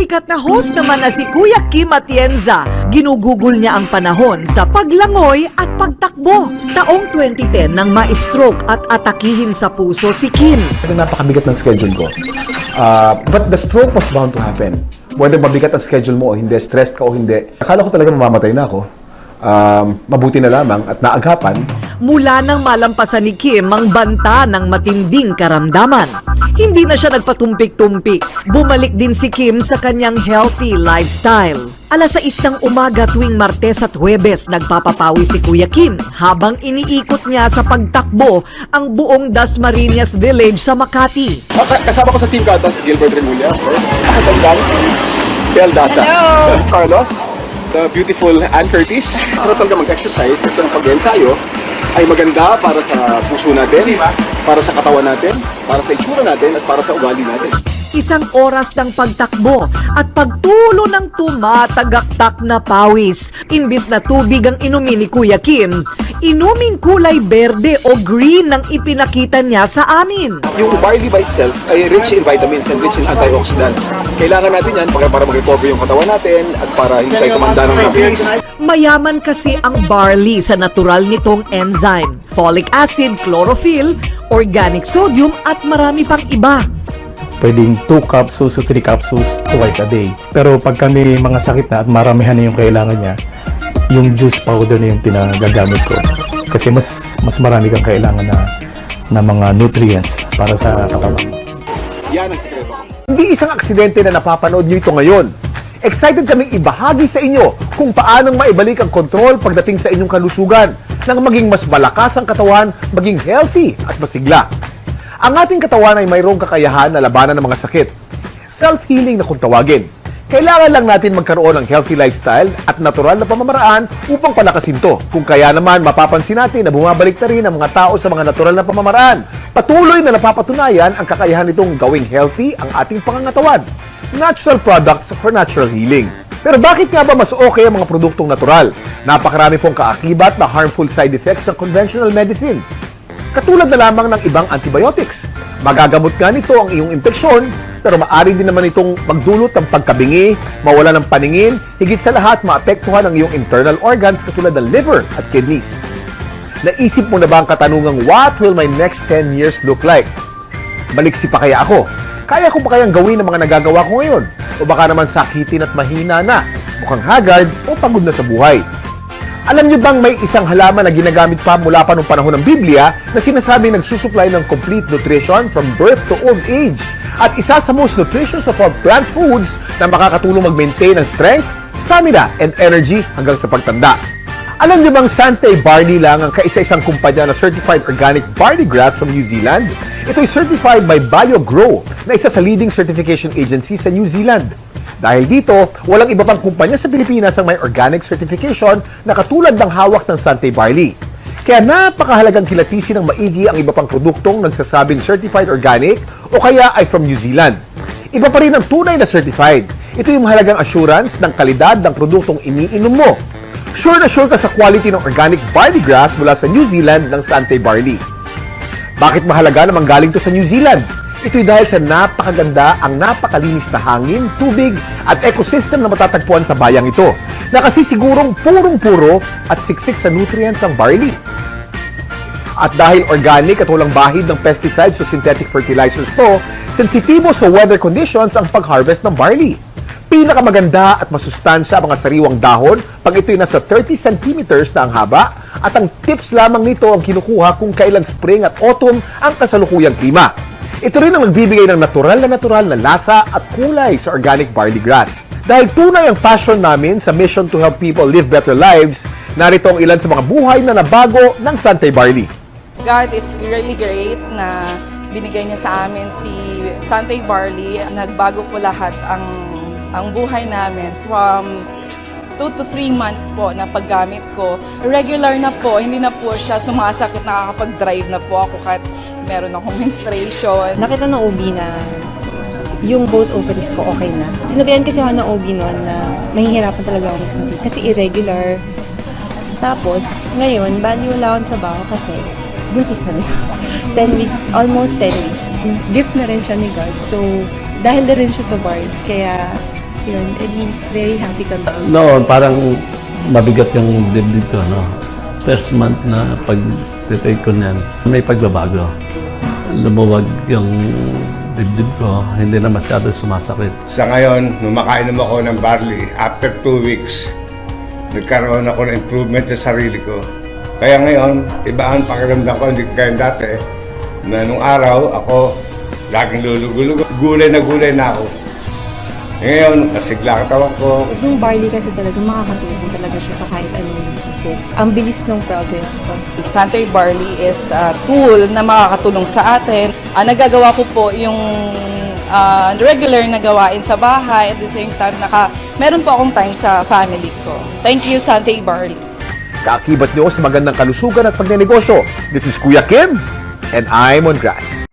Sikat na host naman na si Kuya Kim Atienza. Ginugugol niya ang panahon sa paglangoy at pagtakbo. Taong 2010 nang ma-stroke at atakihin sa puso si Kim. Ito napakabigat ng schedule ko. Ah, but the stroke was bound to happen. Whether mabigat ang schedule mo o hindi, stressed ka o hindi. Akala ko talaga mamamatay na ako. Um, mabuti na lamang at naagapan. Mula nang malampasan ni Kim ang banta ng matinding karamdaman. Hindi na siya nagpatumpik-tumpik. Bumalik din si Kim sa kanyang healthy lifestyle. Alas 6 ng umaga tuwing Martes at Huwebes nagpapapawi si Kuya Kim habang iniikot niya sa pagtakbo ang buong Dasmariñas Village sa Makati. Kasama ko sa team Kaltas, Gilbert Remulla. Ako sa si Bel Daza. Hello! Carlos, the beautiful Ann Curtis. Sarap talaga mag-exercise kasi ang pag-ensayo ay maganda para sa puso natin, para sa katawan natin, para sa itsura natin, at para sa ugali natin. Isang oras ng pagtakbo at pagtulo ng tumatagaktak na pawis. Imbis na tubig ang inumin ni Kuya Kim, inuming kulay berde o green ang ipinakita niya sa amin. Yung barley by itself ay rich in vitamins and rich in antioxidants. Kailangan natin yan para, para mag-recover yung katawan natin at para hindi tayo tumanda ng mabilis. Mayaman kasi ang barley sa natural nitong enzyme, folic acid, chlorophyll, organic sodium at marami pang iba. pwedeng 2 capsules to 3 capsules twice a day. Pero pag kami mga sakit na at maramihan na yung kailangan niya, yung juice powder na yung pinagagamit ko. Kasi mas mas marami kang kailangan na na mga nutrients para sa katawan. Yan ang sekreto. Hindi isang aksidente na napapanood nyo ito ngayon. Excited kaming ibahagi sa inyo kung paanong maibalik ang kontrol pagdating sa inyong kalusugan nang maging mas malakas ang katawan, maging healthy at masigla. Ang ating katawan ay mayroong kakayahan na labanan ng mga sakit. Self-healing na kung tawagin. Kailangan lang natin magkaroon ng healthy lifestyle at natural na pamamaraan upang palakasin to. Kung kaya naman, mapapansin natin na bumabalik na rin ang mga tao sa mga natural na pamamaraan. Patuloy na napapatunayan ang kakayahan nitong gawing healthy ang ating pangangatawan. Natural products for natural healing. Pero bakit nga ba mas okay ang mga produktong natural? Napakarami pong kaakibat na harmful side effects ng conventional medicine. Katulad na lamang ng ibang antibiotics. Magagamot nga nito ang iyong infeksyon, pero maaari din naman itong magdulot ng pagkabingi, mawala ng paningin, higit sa lahat maapektuhan ang iyong internal organs katulad ng liver at kidneys. Naisip mo na ba ang katanungang, what will my next 10 years look like? Baliksi pa kaya ako? Kaya ko pa kayang gawin ang mga nagagawa ko ngayon? O baka naman sakitin at mahina na, mukhang haggard o pagod na sa buhay? Alam niyo bang may isang halaman na ginagamit pa mula pa nung panahon ng Biblia na sinasabing nagsusupply ng complete nutrition from birth to old age? At isa sa most nutritious of all plant foods na makakatulong mag-maintain ng strength, stamina, and energy hanggang sa pagtanda. Alam niyo bang Sante Barley lang ang kaisa-isang kumpanya na certified organic barley grass from New Zealand? Ito ay certified by BioGrow na isa sa leading certification agency sa New Zealand. Dahil dito, walang iba pang kumpanya sa Pilipinas ang may organic certification na katulad ng hawak ng Sante Barley. Kaya napakahalagang kilatisin ng maigi ang iba pang produktong nagsasabing certified organic o kaya ay from New Zealand. Iba pa rin ang tunay na certified. Ito yung mahalagang assurance ng kalidad ng produktong iniinom mo. Sure na sure ka sa quality ng organic barley grass mula sa New Zealand ng Sante Barley. Bakit mahalaga na manggaling to sa New Zealand? Ito'y dahil sa napakaganda ang napakalinis na hangin, tubig at ecosystem na matatagpuan sa bayang ito na kasi purong-puro at siksik sa nutrients ang barley. At dahil organic at walang bahid ng pesticides o synthetic fertilizers to, sensitibo sa weather conditions ang pag-harvest ng barley. Pinakamaganda at masustansya ang mga sariwang dahon pag ito'y nasa 30 centimeters na ang haba at ang tips lamang nito ang kinukuha kung kailan spring at autumn ang kasalukuyang klima. Ito rin ang nagbibigay ng natural na natural na lasa at kulay sa organic barley grass. Dahil tunay ang passion namin sa mission to help people live better lives, narito ang ilan sa mga buhay na nabago ng Sante Barley. God is really great na binigay niya sa amin si Sante Barley. Nagbago po lahat ang ang buhay namin from 2 to 3 months po na paggamit ko. Regular na po, hindi na po siya sumasakit, nakakapag-drive na po ako kahit meron akong menstruation. Nakita ng OB na yung both ovaries ko okay na. Sinabihan kasi ako ng OB noon na mahihirapan talaga ako mag kasi irregular. Tapos, ngayon, bali wala akong trabaho kasi buntis na rin ako. 10 weeks, almost 10 weeks. Gift na rin siya ni God. So, dahil na rin siya sa bar, kaya Yun, edi very happy kami. Noon, parang mabigat yung dibdib ko, no? First month na pag-take ko niyan, may pagbabago. Lumuwag yung dibdib ko, hindi na masyado sumasakit. Sa ngayon, nung makainom ako ng barley, after two weeks, nagkaroon ako ng improvement sa sarili ko. Kaya ngayon, iba ang pakiramdam ko, hindi ko kaya dati, na nung araw, ako laging lulugulugo. Gulay na gulay na ako. Ngayon, nasigla katawan ko, Yung barley kasi talaga makakatulong talaga siya sa kahit anong diseases. Ang bilis ng progress ko. Santay Barley is a tool na makakatulong sa atin. Ah, nagagawa ko po yung ah, regular na gawain sa bahay. At the same time, naka, meron po akong time sa family ko. Thank you, Santay Barley. Kaakibat niyo sa magandang kalusugan at pagnenegosyo. This is Kuya Kim, and I'm on grass.